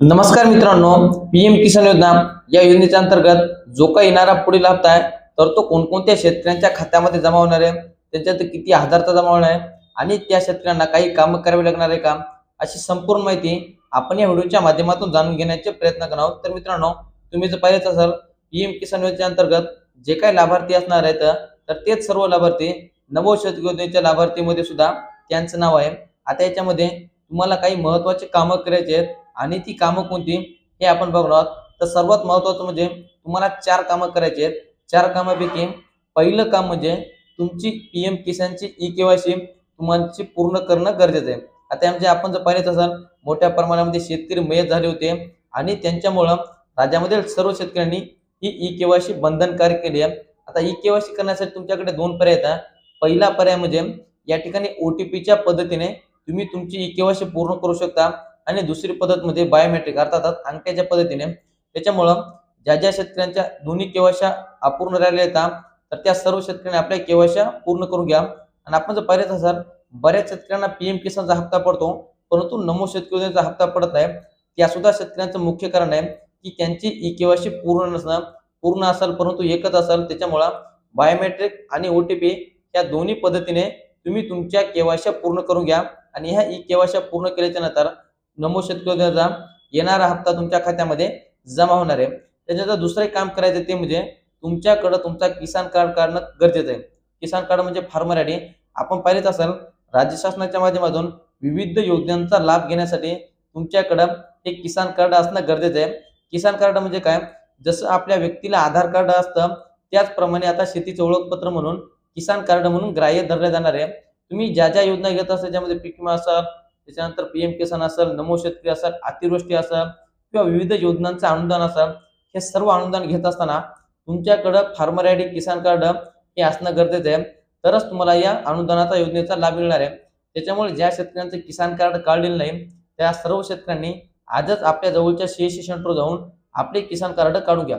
नमस्कार मित्रांनो पीएम किसान योजना या योजनेच्या अंतर्गत जो काही येणारा पुढील हप्ता आहे तर तो कोणकोणत्या शेतकऱ्यांच्या खात्यामध्ये जमा होणार आहे त्याच्यात किती हजारचा जमा होणार आहे आणि त्या शेतकऱ्यांना काही कामं करावी लागणार आहे का अशी संपूर्ण माहिती आपण या व्हिडिओच्या माध्यमातून जाणून घेण्याचे प्रयत्न करणार आहोत. तर मित्रांनो तुम्ही जर पाहिलंच असाल पीएम किसान योजनेच्या अंतर्गत जे काही लाभार्थी असणार आहेत तर तेच सर्व लाभार्थी नवो योजनेच्या लाभार्थीमध्ये सुद्धा त्यांचं नाव आहे. आता याच्यामध्ये तुम्हाला काही महत्त्वाचे कामं करायचे आहेत आणि ती कामं कोणती? हे आपण बघणार आहोत. तर सर्वात महत्वाचं म्हणजे तुम्हाला चार कामं करायची आहेत. चार कामापैकी पहिलं काम म्हणजे तुमची पी एम किसानची ई केवायसी तुम्हाला पूर्ण करणं गरजेचं आहे. आता म्हणजे आपण जर पाहिलेच असाल मोठ्या प्रमाणामध्ये शेतकरी मयत झाले होते आणि त्यांच्यामुळं राज्यामधील सर्व शेतकऱ्यांनी ही ई केवायसी बंधनकारक केली आहे. आता ई केवायसी करण्यासाठी तुमच्याकडे दोन पर्याय आहेत पहिला पर्याय म्हणजे या ठिकाणी ओ टी पीच्या पद्धतीने तुम्ही तुमची ई केवायसी पूर्ण करू शकता. आणि दुसरी पद्धत म्हणजे बायोमेट्रिक अर्थात अंगठ्याच्या पद्धतीने. त्याच्यामुळं ज्या ज्या शेतकऱ्यांच्या दोन्ही केवाशा अपूर्ण राहिल्या येतात तर त्या सर्व शेतकऱ्यांनी आपल्या केवाशा पूर्ण करून घ्या. आणि आपण जर पाहिलेच असाल बऱ्याच शेतकऱ्यांना पीएम किसानचा हप्ता पडतो परंतु नमो शेतकरी योजनेचा हप्ता पडत नाही. त्या सुद्धा शेतकऱ्यांचं मुख्य कारण आहे की त्यांची ई केवायसी पूर्ण नसणं पूर्ण असाल परंतु एकच असाल त्याच्यामुळं बायोमेट्रिक आणि ओ टी पी या दोन्ही पद्धतीने तुम्ही तुमच्या केवायशा पूर्ण करून घ्या. आणि ह्या ई केवायशा पूर्ण केल्याच्यानंतर नमो शेतकऱ्याचा येणारा हप्ता तुमच्या खात्यामध्ये जमा होणार आहे. त्याच्यानंतर दुसरं एक काम करायचं ते म्हणजे तुमच्याकडं तुमचा किसान कार्ड काढणं गरजेचं आहे. किसान कार्ड म्हणजे फार्मर आय आपण पाहिलेच असाल राज्य शासनाच्या माध्यमातून विविध योजनांचा लाभ घेण्यासाठी तुमच्याकडं हे किसान कार्ड असणं गरजेचं आहे. किसान कार्ड म्हणजे काय? जसं आपल्या व्यक्तीला आधार कार्ड असतं त्याचप्रमाणे आता शेतीचं ओळखपत्र म्हणून किसान कार्ड म्हणून ग्राह्य धरले जाणार आहे. तुम्ही ज्या ज्या योजना घेत असाल त्यामध्ये पीक विमा असाल त्याच्यानंतर पीएम किसान असेल नमो शेतकरी असेल अतिवृष्टी असेल किंवा विविध योजनांचं अनुदान असेल हे सर्व अनुदान घेत असताना तुमच्याकडं फार्मर आय किसान कार्ड हे असणं गरजेचं आहे. तरच तुम्हाला या अनुदानाचा योजनेचा लाभ मिळणार आहे. त्याच्यामुळे ज्या शेतकऱ्यांचं किसान कार्ड काढलेलं नाही त्या सर्व शेतकऱ्यांनी आजच आपल्या जवळच्या सीएससी सेंटर जाऊन आपले किसान कार्ड काढून घ्या.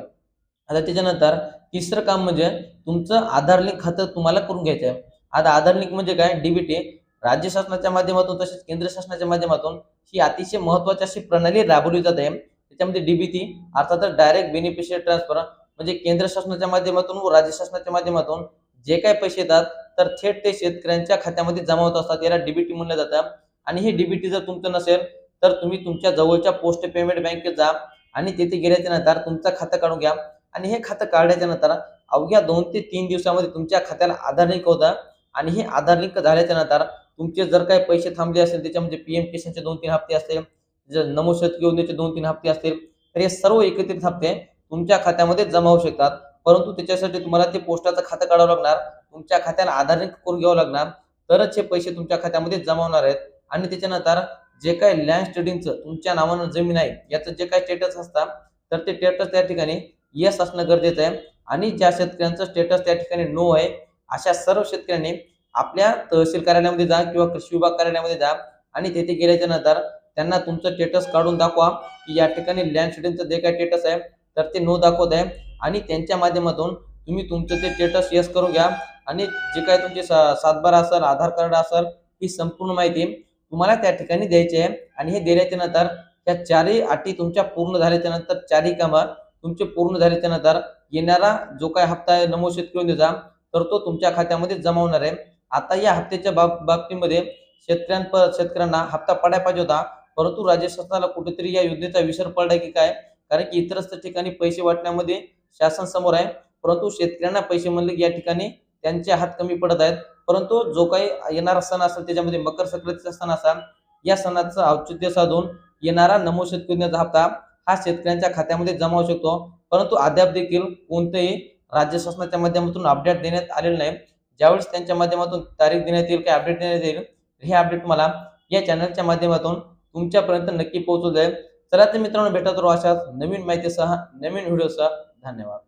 आता त्याच्यानंतर तिसरं काम म्हणजे तुमचं आधार लिंक खातं तुम्हाला करून घ्यायचं आहे. आता आधार लिंक म्हणजे काय? डीबीटी राज्य शासनाच्या माध्यमातून तसेच केंद्र शासनाच्या माध्यमातून ही अतिशय महत्वाची अशी प्रणाली राबवली जात आहे. त्याच्यामध्ये डीबीटी अर्थातच डायरेक्ट बेनिफिशियरी ट्रान्सफर म्हणजे केंद्र शासनाच्या माध्यमातून व राज्य शासनाच्या माध्यमातून जे काही पैसे येतात तर थेट ते शेतकऱ्यांच्या खात्यामध्ये जमा होत असतात. याला डीबीटी म्हणलं जातं. आणि हे डीबीटी जर तुमचं नसेल तर तुम्ही तुमच्या जवळच्या पोस्ट पेमेंट बँकेत जा आणि तिथे गेल्याच्यानंतर तुमचं खातं काढून घ्या. आणि हे खातं काढल्याच्या नंतर अवघ्या दोन ते तीन दिवसामध्ये तुमच्या खात्याला आधार लिंक होतं. आणि हे आधार लिंक झाल्याच्यानंतर तुमचे जर काही पैसे थांबले असेल त्याच्यामध्ये पीएम किसानचे दोन तीन हप्ते असतील जर नमो शेतकरी योजनेचे दोन तीन हप्ते असतील तर हे सर्व एकत्रित हप्ते तुमच्या खात्यामध्ये जमा होऊ शकतात. परंतु त्याच्यासाठी तुम्हाला ते पोस्टाचं खातं काढावं लागणार तुमच्या खात्याला आधार लिंक करून घ्यावं लागणार तरच हे पैसे तुमच्या खात्यामध्ये जमा होणार आहेत. आणि त्याच्यानंतर जे काही लँड स्टेडिंगचं तुमच्या नावानं जमीन आहे याचं जे काही स्टेटस असतात तर ते स्टेटस त्या ठिकाणी येस असणं गरजेचं आहे. आणि ज्या शेतकऱ्यांचं स्टेटस त्या ठिकाणी नो आहे अशा सर्व शेतकऱ्यांनी आपल्या तहसील कार्यालयामध्ये जा किंवा कृषी विभाग कार्यालयामध्ये जा आणि तेथे गेल्याच्यानंतर त्यांना तुमचं स्टेटस काढून दाखवा की या ठिकाणी लँड शेडिंगचं जे काही स्टेटस आहे तर ते नो दाखवत आहे. आणि त्यांच्या माध्यमातून तुम्ही तुमचं ते स्टेटस येस करून घ्या. आणि जे काय तुमचे सा- सातबारा असेल आधार कार्ड असेल ही संपूर्ण माहिती तुम्हाला त्या ठिकाणी द्यायची आहे. आणि हे दिल्याच्या नंतर त्या चारही अटी तुमच्या पूर्ण झाल्याच्यानंतर चारही कामं तुमचे पूर्ण झाल्याच्यानंतर येणारा जो काय हप्ता आहे नमो शेतकरी योजनेचा तर तो तुमच्या खात्यामध्ये जमा होणार आहे. आता या हप्त्याच्या बाब बाबतीमध्ये शेतकऱ्यांप शेतकऱ्यांना हप्ता पडायला पाहिजे होता. परंतु राज्य शासनाला कुठेतरी या योजनेचा विसर पडलाय की काय? कारण की इतरच ठिकाणी पैसे वाटण्यामध्ये शासन समोर आहे. परंतु शेतकऱ्यांना पैसे म्हणले की या ठिकाणी त्यांचे हात कमी पडत आहेत. परंतु जो काही येणारा सण असेल त्याच्यामध्ये मकर संक्रांतीचा सण असेल या सणाचं औचित्य साधून येणारा नमो शेतकऱ्यांचा हप्ता हा शेतकऱ्यांच्या खात्यामध्ये जमा होऊ शकतो. परंतु अद्याप देखील कोणतेही राज्य शासनाच्या माध्यमातून अपडेट देण्यात आलेलं नाही. ज्यावेळेस त्यांच्या माध्यमातून तारीख देण्यात येईल काही अपडेट देण्यात येईल हे अपडेट मला या चॅनलच्या माध्यमातून तुमच्यापर्यंत नक्की पोहोचू जाईल चला तर मित्रांनो भेटत राहू अशाच नवीन माहितीसह नवीन व्हिडिओसह धन्यवाद.